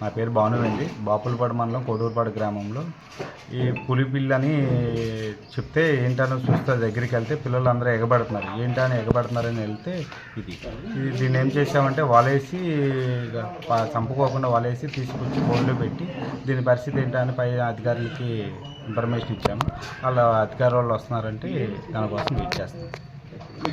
నా పేరు భానువేంది బాపులపాడు మండలం కోడూరుపాడు గ్రామంలో. ఈ పులి పిల్లని చెప్తే ఏంటనో చూస్తే దగ్గరికి వెళ్తే పిల్లలు అందరూ ఎగబడుతున్నారు ఏంటని ఎగబడుతున్నారని వెళ్తే ఇది. ఇది దీన్ని ఏం చేసామంటే వలేసి ఇక చంపుకోకుండా వలేసి తీసుకొచ్చి బోర్డులో పెట్టి దీని పరిస్థితి ఏంటని పై అధికారులకి ఇన్ఫర్మేషన్ ఇచ్చాము. వాళ్ళ అధికారులు వాళ్ళు వస్తున్నారంటే దానికోసం వెయిట్ చేస్తాం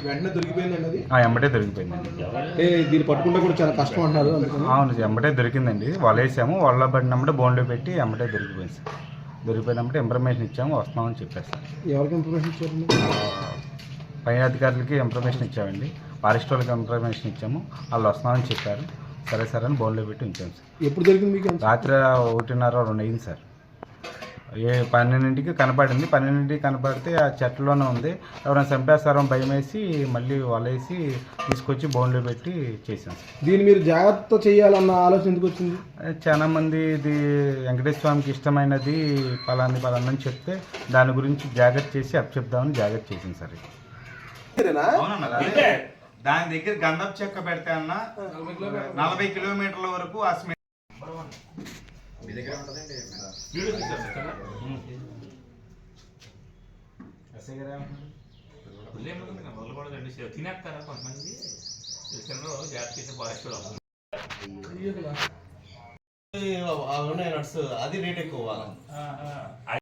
వెంటనే దొరికిపోయిందండి ఆ ఎమ్మటే దొరికిపోయిందండి. అంటే దీన్ని పట్టుకుంటే కూడా చాలా కష్టం అంటున్నారు అందుకని. అవును ఎమ్మటే దొరికిందండి. వలేసాము వాళ్ళ పడినమ్మటే బోన్లో పెట్టి ఎమ్మటే దొరికిపోయింది సార్. దొరికిపోయినప్పుడు ఇన్ఫర్మేషన్ ఇచ్చాము వస్తామని చెప్పారు సార్. ఎవరికి ఇన్ఫర్మేషన్ ఇచ్చారు పై అధికారులకి ఇన్ఫర్మేషన్ ఇచ్చామండి. ఫారెస్ట్ వాళ్ళకి ఇన్ఫర్మేషన్ ఇచ్చాము వాళ్ళు వస్తామని చెప్పారు. సరే సరే అని బోన్లో పెట్టి ఉంచాము సార్. ఎప్పుడు దొరికింది మీకు? రాత్రి ఒకటిన్నర రెండు అయింది సార్. ఏ పన్నెండింటికి కనపడింది. పన్నెండింటికి కనపడితే ఆ చెట్లలోనే ఉంది. ఎవరైనా చంపేస్తారని భయం వేసి మళ్ళీ వలేసి తీసుకొచ్చి బోన్లో పెట్టి చేసాం సార్ దీన్ని మీరు జాగ్రత్త చేయాలన్న ఆలోచన ఎందుకు వచ్చింది? చాలా మంది ఇది వెంకటేశ్వర స్వామికి ఇష్టమైనది పలాంది పలాంది అని చెప్తే దాని గురించి జాగ్రత్త చేసి అప్ చెప్దామని జాగ్రత్త చేసింది సార్ దాని దగ్గర గంధపు చెక్క పెడితే అన్న నలభై కిలోమీటర్ల. వరకు ఆ స్మెల్ తినేస్తారా కొంతమంది? తెలిసిన జాగ్రత్త చేసే వాళ్ళు అవునే నట్స్. అది రేట్ ఎక్కువ